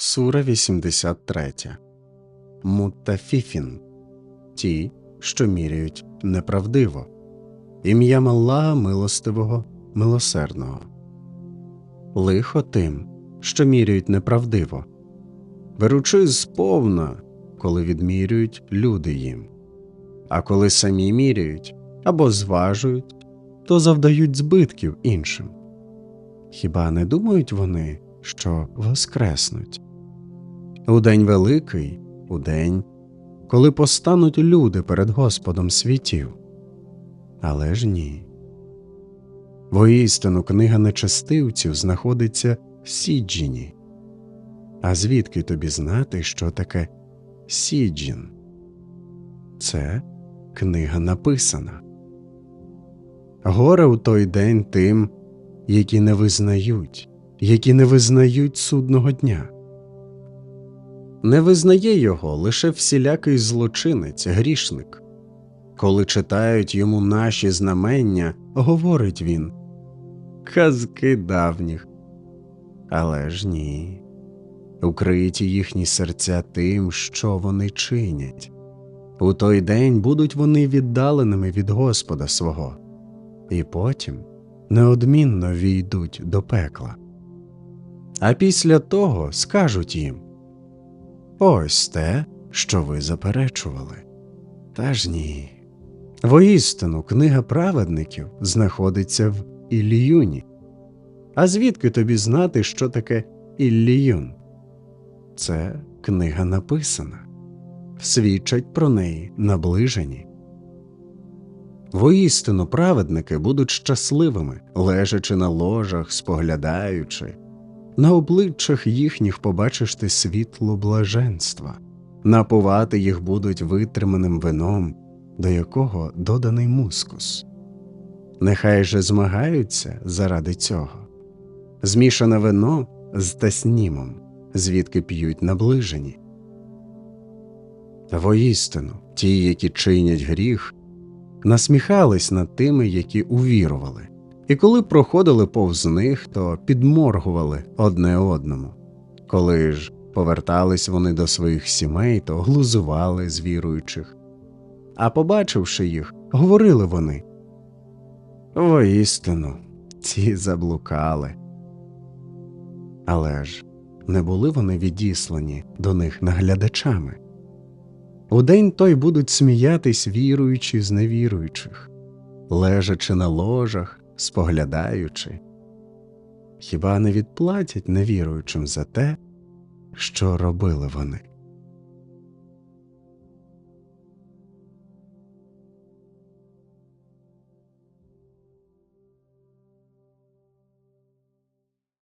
Сура 83 Муттафіфін Ті, що міряють неправдиво. Ім'ям Аллаха милостивого, милосердного. Лихо тим, що міряють неправдиво. Беручи сповна, коли відмірюють люди їм. А коли самі міряють або зважують, то завдають збитків іншим. Хіба не думають вони, що воскреснуть? У день великий, у день, коли постануть люди перед Господом світів. Але ж ні. Воістину книга нечестивців знаходиться в Сіджіні. А звідки тобі знати, що таке Сіджін? Це книга написана. Горе у той день тим, які не визнають, які не визнають судного дня. Не визнає його лише всілякий злочинець, грішник. Коли читають йому наші знамення, говорить він казки давніх. Але ж ні, укриті їхні серця тим, що вони чинять. У той день будуть вони віддаленими від Господа свого, і потім неодмінно війдуть до пекла. А після того скажуть їм Ось те, що ви заперечували. Та ж ні. Воістину книга праведників знаходиться в Ілліюні. А звідки тобі знати, що таке Ілліюн? Це книга написана, свідчать про неї наближені. Воістину праведники будуть щасливими, лежачи на ложах, споглядаючи. На обличчях їхніх побачиш ти світло блаженства, напувати їх будуть витриманим вином, до якого доданий мускус. Нехай же змагаються заради цього. Змішане вино з таснімом, звідки п'ють наближені. Воістину, ті, які чинять гріх, насміхались над тими, які увірували і коли проходили повз них, то підморгували одне одному. Коли ж повертались вони до своїх сімей, то глузували з віруючих. А побачивши їх, говорили вони Воістину, ці заблукали. Але ж не були вони відіслані до них наглядачами. У день той будуть сміятись віруючі з невіруючих, лежачи на ложах, споглядаючи, хіба не відплатять невіруючим за те, що робили вони?